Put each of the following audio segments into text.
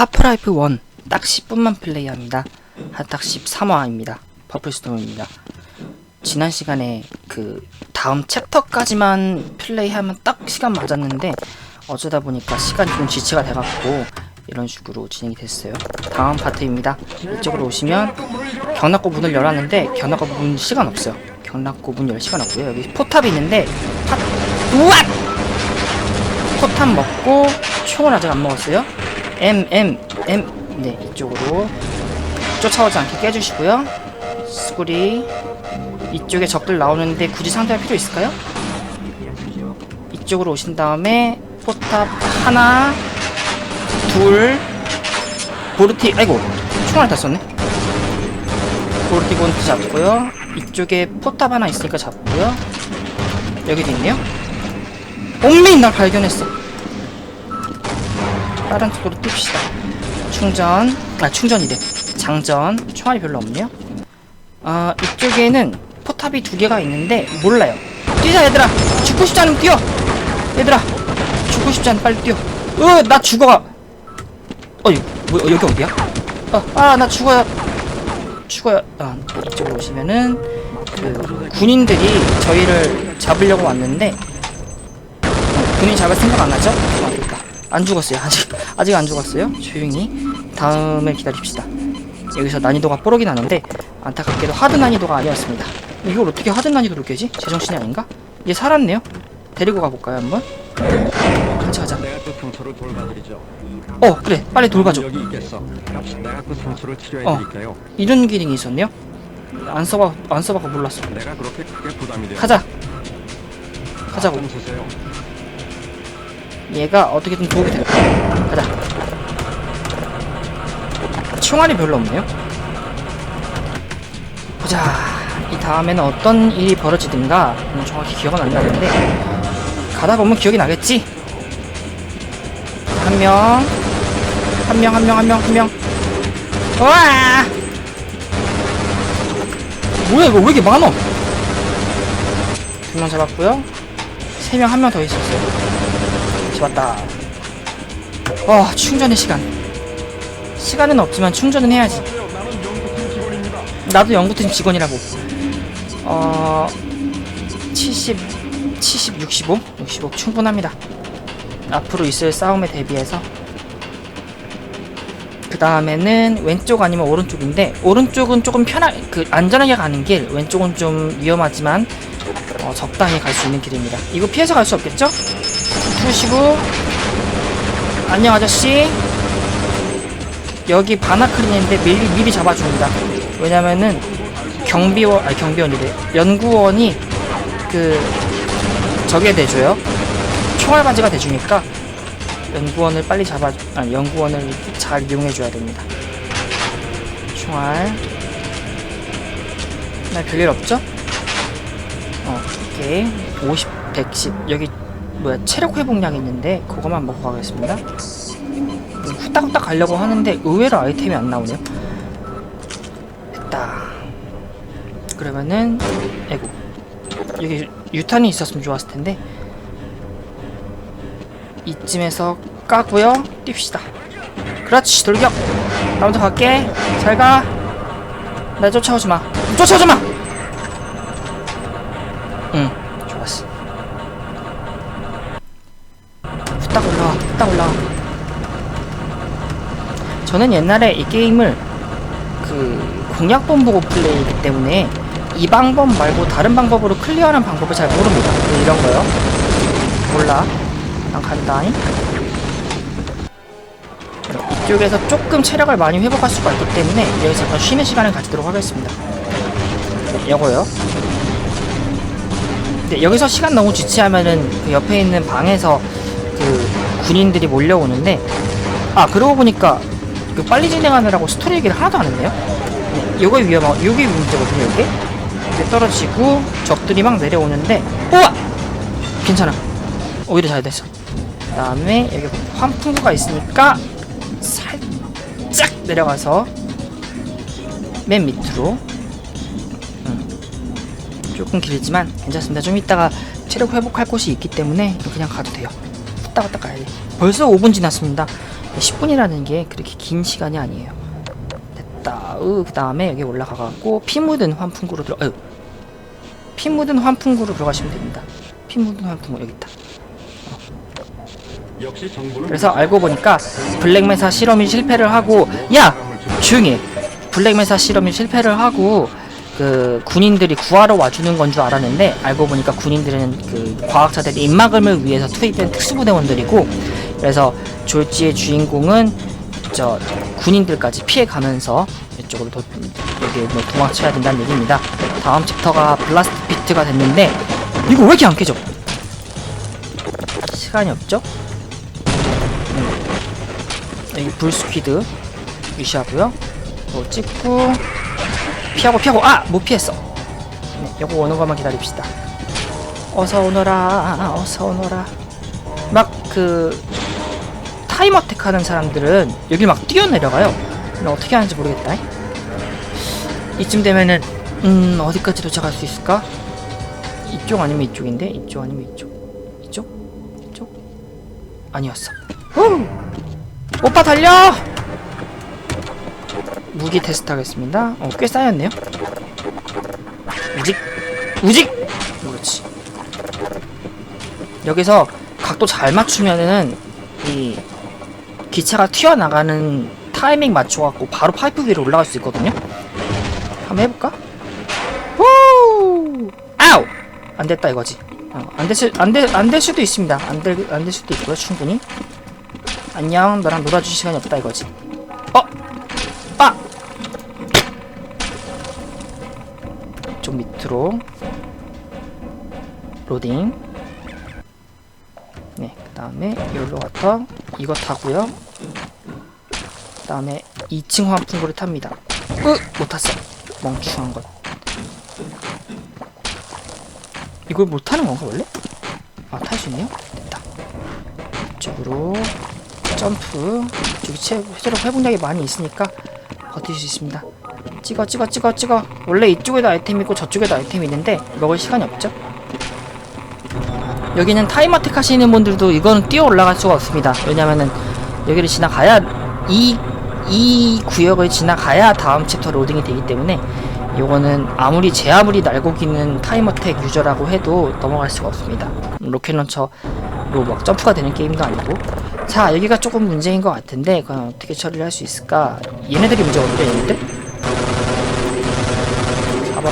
하프라이프 1 딱 10분만 플레이합니다. 한딱 13화입니다. 퍼플스톤입니다. 지난 시간에 그 다음 챕터까지만 플레이하면 딱 시간 맞았는데 어쩌다 보니까 시간이 좀 지체가 돼갖고 이런 식으로 진행이 됐어요. 다음 파트입니다. 이쪽으로 오시면 경락고 문을 열었는데 경락고 문 시간 없어요. 경락고 문 열 시간 없고요. 여기 포탑이 있는데 파... 우와! 포탑 먹고 총을 아직 안 먹었어요. M M M 네 이쪽으로 쫓아오지 않게 깨주시고요. 스구리 이쪽에 적들 나오는데 굳이 상대할 필요 있을까요? 이쪽으로 오신 다음에 포탑 하나 둘 보르티 아이고 총알 다 썼네. 보르티 본트 잡고요. 이쪽에 포탑 하나 있으니까 잡고요. 여기도 있네요. 옥민 날 발견했어. 다른 쪽으로 뜁시다. 충전, 아 충전이래. 장전, 총알이 별로 없네요. 아 이쪽에는 포탑이 두 개가 있는데 몰라요. 뛰자 얘들아. 죽고 싶지 않으면 뛰어. 얘들아, 죽고 싶지 않으면 빨리 뛰어. 으, 나 죽어. 어, 이- 뭐 여기 어디야? 어, 아, 나 죽어요. 죽어요. 아, 이쪽으로 오시면은 그 군인들이 저희를 잡으려고 왔는데 군인 잡을 생각 안 하죠? 아. 안 죽었어요. 아직 아직 안 죽었어요. 조용히 다음을 기다립시다. 여기서 난이도가 뽀록이 나는데 안타깝게도 하드 난이도가 아니었습니다. 이걸 어떻게 하드 난이도로 깨지? 제정신이 아닌가? 얘 살았네요. 데리고 가볼까요 한번? 같이 가자. 어 그래 빨리 상처를 어. 이런 기능이 있었네요. 안 써봐 안 써봐서 몰랐어. 가자. 가자고. 얘가 어떻게든 도움이 될까? 가자. 총알이 별로 없네요. 보자. 이 다음에는 어떤 일이 벌어지든가 음, 정확히 기억은 안 나는데 가다 보면 기억이 나겠지. 한 명, 한 명, 한 명, 한 명, 한 명. 와! 뭐야 이거 왜 이렇게 많어? 두 명 잡았고요. 세 명 한 명 더 있었어요. 잡았다. 어, 충전의 시간. 시간은 없지만 충전은 해야지. 나도 연구팀 직원이라고. 어, 70, 70, 65? 65 충분합니다. 앞으로 있을 싸움에 대비해서. 그 다음에는 왼쪽 아니면 오른쪽인데, 오른쪽은 조금 편하, 그, 안전하게 가는 길, 왼쪽은 좀 위험하지만, 어, 적당히 갈 수 있는 길입니다. 이거 피해서 갈 수 없겠죠? 푸시고, 안녕 아저씨. 여기 바나클린인데 미리, 미리 잡아줍니다. 왜냐면은, 경비원, 아니 경비원이래. 연구원이, 그, 저게 돼줘요. 총알 바지가 돼주니까, 연구원을 빨리 잡아, 아니, 연구원을 잘 이용해줘야 됩니다. 총알. 나 별일 없죠? 어, 오케이. 50, 110. 여기, 뭐야, 체력 회복약 있는데, 그거만 먹고 가겠습니다. 음, 후딱후딱 가려고 하는데, 의외로 아이템이 안 나오네요. 됐다. 그러면은, 에고. 여기 유탄이 있었으면 좋았을 텐데, 이쯤에서 까고요 뜁시다 그렇지 돌격 나 먼저 갈게 잘가 나 쫓아오지 마 쫓아오지 마 응 후딱 올라와 저는 옛날에 이 게임을 그 공략본 보고 플레이이기 때문에 이 방법 말고 다른 방법으로 클리어하는 방법을 잘 모릅니다. 뭐 이런 거요? 몰라. 난 간다잉. 이쪽에서 조금 체력을 많이 회복할 수가 있기 때문에 여기서 잠깐 쉬는 시간을 가지도록 하겠습니다. 요거요? 근데 여기서 시간 너무 지체하면은 그 옆에 있는 방에서 그 군인들이 몰려오는데 아 그러고 보니까 그 빨리 진행하느라고 스토리 얘기를 하나도 안 했네요? 네, 요거 위험하 요게 문제거든요 요게. 이렇게 떨어지고 적들이 막 내려오는데 우와! 괜찮아. 오히려 잘 됐어. 그 다음에 여기 환풍구가 있으니까 살짝 내려가서 맨 밑으로. 음, 조금 길지만 괜찮습니다. 좀 이따가 체력 회복할 곳이 있기 때문에 그냥 가도 돼요 후딱 후딱 가야 돼 벌써 5분 지났습니다 10분이라는 게 그렇게 긴 시간이 아니에요. 됐다. 으, 그 다음에 여기 올라가갖고 피 묻은 환풍구로 들어. 아유. 피 묻은 환풍구로 들어가시면 됩니다. 피 묻은 환풍구 여기 있다. 그래서 알고 보니까 블랙메사 실험이 실패를 하고 야 조용히 해. 블랙메사 실험이 실패를 하고 그 군인들이 구하러 와주는 건 줄 알았는데 알고 보니까 군인들은 그 과학자들의 입막음을 위해서 투입된 특수부대원들이고 그래서 졸지의 주인공은 저 군인들까지 피해가면서 이쪽으로 도, 여기 뭐 도망쳐야 된다는 얘기입니다. 다음 챕터가 블라스트 비트가 됐는데 이거 왜 이렇게 안 깨져? 시간이 없죠? 여기 불스퀴드 유시하고요. 뭐 찍고 피하고 피하고 아! 못 피했어. 네, 요거 오는 것만 기다립시다. 어서 오너라. 어서 오너라. 막 그 타임 어택 하는 사람들은 여기 막 뛰어내려가요. 어떻게 하는지 모르겠다. 이쯤 되면은 음 어디까지 도착할 수 있을까? 이쪽 아니면 이쪽인데 이쪽 아니면 이쪽 이쪽 이쪽 아니었어. 후! 오빠 달려! 무기 테스트 하겠습니다. 어, 꽤 쌓였네요. 우직! 우직! 그렇지. 여기서 각도 잘 맞추면은 이 기차가 튀어나가는 타이밍 맞춰갖고 바로 파이프 위로 올라갈 수 있거든요. 한번 해볼까? 후! 아우! 안 됐다 이거지. 어, 안 됐을 안될 안될 수도 있습니다. 안될안 될 수도 있고요 충분히. 안녕 너랑 놀아줄 시간이 없다 이거지 밑으로 로딩. 네 그 다음에 여기로 갔다 이거 타고요. 그 다음에 2층 환풍구를 탑니다. 으! 못 탔어. 멍청한 것. 이걸 못 타는 건가 원래? 아 탈 수 있네요? 됐다. 이쪽으로 점프. 체 회전력 회복력이 많이 있으니까 버틸 수 있습니다 찍어 찍어 찍어 찍어. 원래 이쪽에도 아이템 있고 저쪽에도 아이템이 있는데 먹을 시간이 없죠? 여기는 타임 어택 하시는 분들도 이거는 뛰어 올라갈 수가 없습니다. 왜냐면은 여기를 지나가야 이, 이 구역을 지나가야 다음 챕터 로딩이 되기 때문에 요거는 아무리 제 아무리 날고기는 타임 어택 유저라고 해도 넘어갈 수가 없습니다. 로켓 런처로 막 점프가 되는 게임도 아니고. 자 여기가 조금 문제인 것 같은데 그건 어떻게 처리를 할 수 있을까? 얘네들이 문제거든요 얘네들 잡아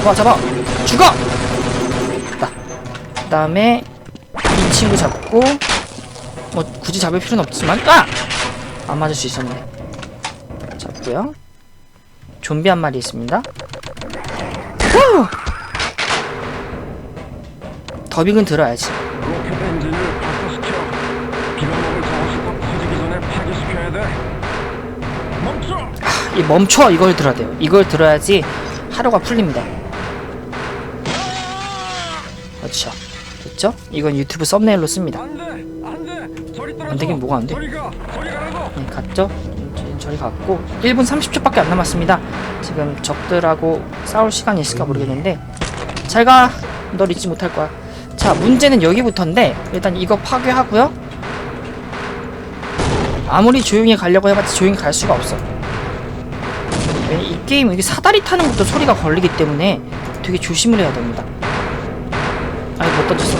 잡아 잡아 죽어 됐다 그 다음에 이 친구 잡고 뭐 굳이 잡을 필요는 없지만 아! 안 맞을 수 있었는데 잡고요 좀비 한 마리 있습니다 후! 더빙은 들어야지! 이 멈춰 이걸 들어야 돼요. 이걸 들어야지 하루가 풀립니다. 그렇죠. 됐죠? 이건 유튜브 썸네일로 씁니다. 안돼! 안돼! 저리 떨어져! 안 되긴 뭐가 안 돼? 저리 가! 저리 가라고! 네, 갔죠? 저- 저리 갔고 1분 30초밖에 안 남았습니다. 지금 적들하고 싸울 시간이 있을까 모르겠는데 잘 가. 널 잊지 못할 거야. 자, 문제는 여기부터인데 일단 이거 파괴하고요. 아무리 조용히 가려고 해봤자 조용히 갈 수가 없어. 왜냐, 이 게임 이게 사다리 타는 것도 소리가 걸리기 때문에 되게 조심을 해야 됩니다. 아니 못 던졌어.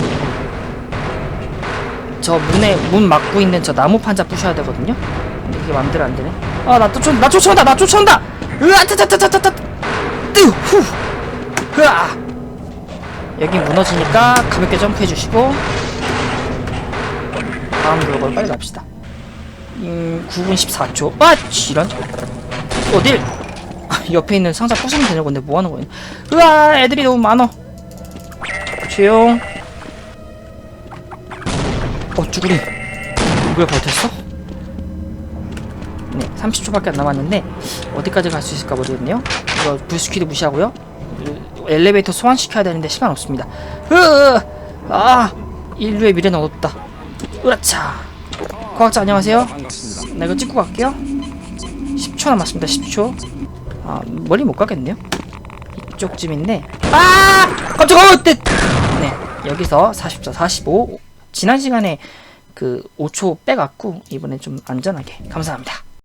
저 문에 문 막고 있는 저 나무 판자 부셔야 되거든요. 근데 이게 맘대로 안 되네. 아, 나 쫓아, 나 쫓아온다, 나 쫓아온다. 으아, 타타타타타타. 뜨, 후, 으아. 여기 무너지니까 가볍게 점프해 주시고 다음 블록을 빨리 갑시다. 음, 9분 14초. 아, 이런. 어딜? 아, 옆에 있는 상자 부수면 되는 건데 뭐 하는 거야? 으아, 애들이 너무 많어. 조용. 어, 쭈구리. 이걸 버텼어? 네, 30초밖에 안 남았는데 어디까지 갈 수 있을까 모르겠네요. 이거 불스퀴드 무시하고요. 엘리베이터 소환시켜야 되는데 시간 없습니다. 으, 아, 인류의 미래는 어둡다. 으라차. 과학자 안녕하세요. 나 이거 찍고 갈게요. 10초 남았습니다. 10초. 아 머리 못 가겠네요. 이쪽쯤인데. 아 깜짝아! 네. 네 여기서 44, 45. 지난 시간에 그 5초 빼갖고 이번에 좀 안전하게 감사합니다.